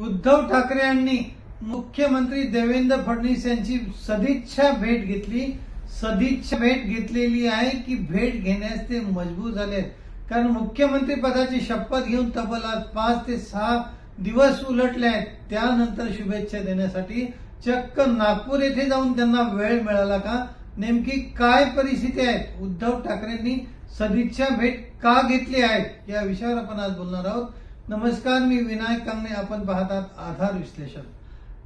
उद्धव ठाकरे यांनी मुख्यमंत्री देवेंद्र फडणवीस यांची सदिच्छा भेट घेतली. सदिच्छा भेट घेतलेली आहे की भेट घेण्यास ते मजबूर झाले आहेत. कारण मुख्यमंत्री पदाची शपथ घेऊन तब्बल आज पाच ते सहा दिवस उलटले आहेत. त्यानंतर शुभेच्छा देण्यासाठी चक्क नागपूर येथे जाऊन त्यांना वेळ मिळाला का? नेमकी काय परिस्थिती आहे उद्धव ठाकरेंनी सदिच्छा भेट का घेतली आहे या विषयावर आपण आज बोलणार आहोत. नमस्कार मी विनायक कांगणे. आपण पाहतात आधार विश्लेषण.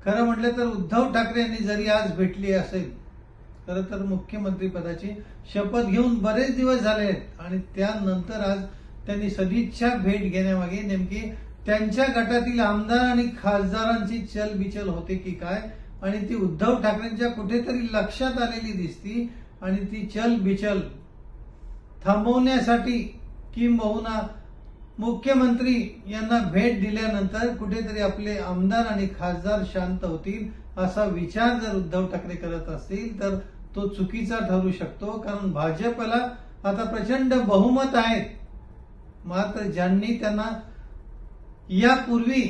खरं म्हटलं तर उद्धव ठाकरे यांनी जरी आज भेटली असेल खरं तर मुख्यमंत्री पदाची शपथ घेऊन बरेच दिवस झाले आहेत आणि त्यानंतर आज त्यांनी सदिच्छा भेट घेण्यामागे नेमकी त्यांच्या गटातील आमदार आणि खासदारांची चलबिचल होते की काय? आणि ती उद्धव ठाकरेंच्या कुठेतरी लक्षात आलेली दिसती आणि ती चलबिचल थांबवण्यासाठी किंबहुना मुख्यमंत्री यांना भेट दिल्यानंतर कुठेतरी आपले आमदार आणि खासदार शांत होतील असा विचार जर उद्धव ठाकरे करत असतील तर तो चुकीचा ठरू शकतो. कारण भाजपला आता प्रचंड बहुमत आहे. मात्र ज्यांनी त्यांना यापूर्वी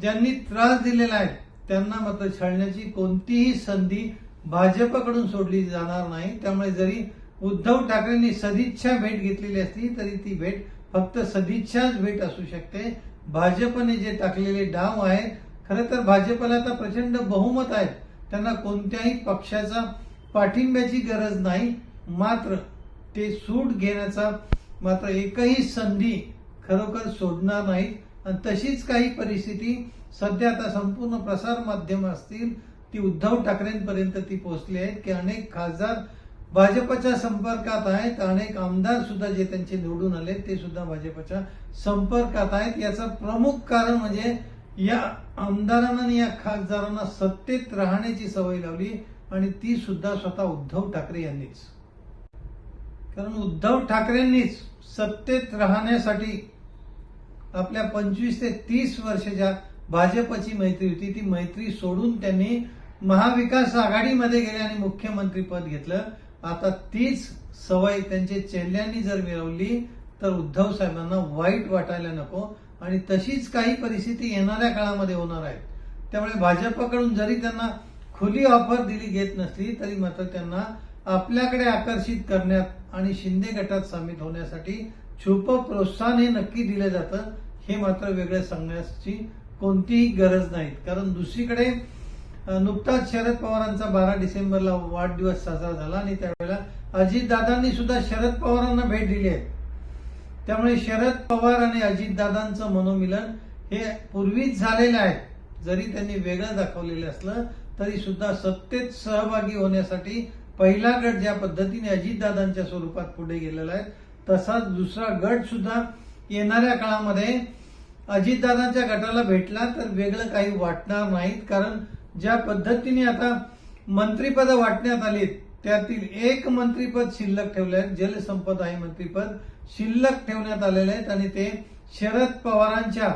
ज्यांनी त्रास दिलेला आहे त्यांना मात्र छळण्याची कोणतीही संधी भाजपकडून सोडली जाणार नाही. त्यामुळे जरी उद्धव ठाकरेंनी सदिच्छा भेट घेतलेली असली तरी ती भेट फक्त सदिच्छाच भेट असू शकते. भाजपने जे टाकलेले डाव आहेत खरं तर भाजपला आता प्रचंड बहुमत आहे. त्यांना कोणत्याही पक्षाचा पाठिंब्याची गरज नाही. मात्र ते सूट घेण्याचा मात्र एकही संधी खरोखर सोडणार नाहीत. आणि तशीच काही परिस्थिती सध्या आता संपूर्ण प्रसार माध्यम असतील ती उद्धव ठाकरेंपर्यंत ती पोहोचली आहेत की अनेक खासदार भाजपच्या संपर्कात आहेत. अनेक आमदार सुद्धा जे त्यांचे निवडून आले ते सुद्धा भाजपच्या संपर्कात आहेत. याचं प्रमुख कारण म्हणजे या आमदारांना आणि या खासदारांना सत्तेत राहण्याची सवय लावली आणि ती सुद्धा स्वतः उद्धव ठाकरे यांनीच. कारण उद्धव ठाकरेंनीच सत्तेत राहण्यासाठी आपल्या पंचवीस ते तीस वर्षाच्या भाजपची मैत्री होती. ती मैत्री सोडून त्यांनी महाविकास आघाडीमध्ये गेले आणि मुख्यमंत्री पद घेतलं. आता तीच सवय त्यांच्या चेल्यांनी जर मिळवली तर उद्धव साहेबांना वाईट वाटायला नको. आणि तशीच काही परिस्थिती येणाऱ्या काळामध्ये होणार आहे त्यामुळे भाजपकडून जरी त्यांना खुली ऑफर दिली घेत नसली तरी मात्र त्यांना आपल्याकडे आकर्षित करण्यात आणि शिंदे गटात सामील होण्यासाठी छुप प्रोत्साहन हे नक्की दिलं जातं हे मात्र वेगळं सांगण्याची कोणतीही गरज नाही कारण दुसरीकडे नुकताच शरद पवारांचा बारा डिसेंबरला वाढदिवस साजरा झाला आणि त्यावेळेला अजितदादांनी सुद्धा शरद पवारांना भेट दिली आहे. त्यामुळे शरद पवार आणि अजितदादांचं मनोमिलन हे पूर्वीच झालेलं आहे. जरी त्यांनी वेगळं दाखवलेलं असलं तरी सुद्धा सत्तेत सहभागी होण्यासाठी पहिला गट ज्या पद्धतीने अजितदादांच्या स्वरूपात पुढे गेलेला आहे तसाच दुसरा गट सुद्धा येणाऱ्या काळामध्ये अजितदादांच्या गटाला भेटला तर वेगळं काही वाटणार नाहीत कारण ज्या पद्धतीने आता मंत्रीपद वाटण्यात आली त्यातील एक मंत्रीपद शिल्लक ठेवले आहेत जलसंपदा हे मंत्रीपद शिल्लक ठेवण्यात आलेले आहेत आणि ते शरद पवारांच्या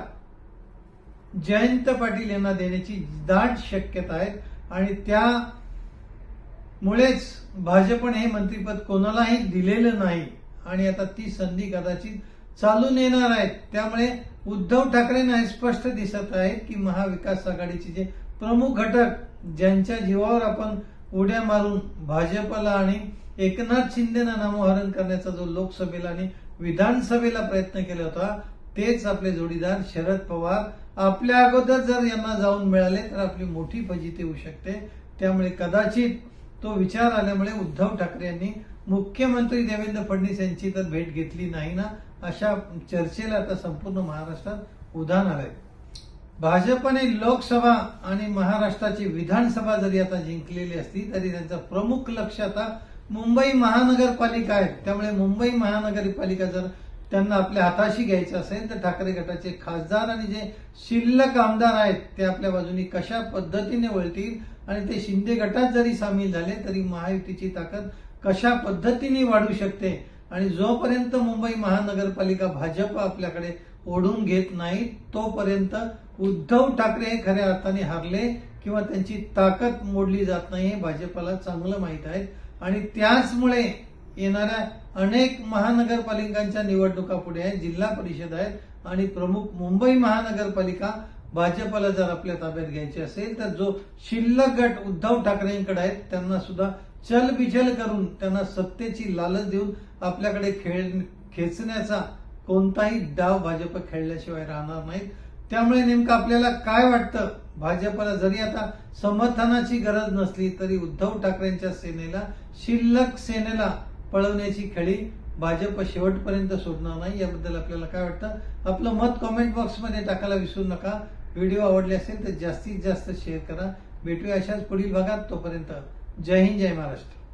जयंत पाटील यांना देण्याची दाट शक्यता आहे. आणि त्यामुळेच भाजपने हे मंत्रीपद कोणालाही दिलेलं नाही. आणि आता ती संधी कदाचित चालून येणार आहेत त्यामुळे उद्धव ठाकरेंना हे स्पष्ट दिसत आहे की महाविकास आघाडीचे जे प्रमुख घटक ज्यांच्या जीवावर आपण उड्या मारून भाजपला आणि एकनाथ शिंदेना नामोहरण करण्याचा जो लोकसभेला आणि विधानसभेला प्रयत्न केला होता तेच आपले जोडीदार शरद पवार आपल्या अगोदर जर यांना जाऊन मिळाले तर आपली मोठी फजिती होऊ शकते. त्यामुळे कदाचित तो विचार आल्यामुळे उद्धव ठाकरे यांनी मुख्यमंत्री देवेंद्र फडणवीस यांची तर भेट घेतली नाही ना अशा चर्चेला आता संपूर्ण महाराष्ट्रात उधाण आलंय. भाजपने लोकसभा आणि महाराष्ट्राची विधानसभा जरी आता जिंकलेली असली तरी त्यांचं प्रमुख लक्ष आता मुंबई महानगरपालिका आहे. त्यामुळे मुंबई महानगरपालिका जर त्यांना आपल्या हाताशी घ्यायचं असेल तर ठाकरे गटाचे खासदार आणि जे शिल्लक आमदार आहेत ते आपल्या बाजूनी कशा पद्धतीने वळतील आणि ते शिंदे गटात जरी सामील झाले तरी महायुतीची ताकद कशा पद्धतीने वाढू शकते? आणि जोपर्यंत मुंबई महानगरपालिका भाजप आपल्याकडे ओढून घेत नाही तोपर्यंत उद्धव ठाकरे हे खऱ्या अर्थाने हरले किंवा त्यांची ताकद मोडली जात नाही हे भाजपला चांगलं माहीत आहे. आणि त्याचमुळे येणाऱ्या अनेक महानगरपालिकांच्या निवडणुका पुढे आहेत जिल्हा परिषद आहेत आणि प्रमुख मुंबई महानगरपालिका भाजपला जर आपल्या ताब्यात घ्यायची असेल तर जो शिल्लक गट उद्धव ठाकरेंकडे आहेत त्यांना सुद्धा चलबिचल करून त्यांना सत्तेची लालच देऊन आपल्याकडे खेळ खेचण्याचा कोणताही डाव भाजप खेळल्याशिवाय राहणार नाहीत. त्यामुळे नेमकं आपल्याला काय वाटतं? भाजपला जरी आता समर्थनाची गरज नसली तरी उद्धव ठाकरेंच्या सेनेला शिल्लक सेनेला पळवण्याची खेळी भाजप शेवटपर्यंत सोडणार नाही. याबद्दल आपल्याला काय वाटतं? आपलं मत कॉमेंट बॉक्समध्ये टाकायला विसरू नका. व्हिडिओ आवडले असेल तर जास्तीत जास्त शेअर करा. भेटूया अशाच पुढील भागात. तोपर्यंत जय हिंद जय महाराष्ट्र.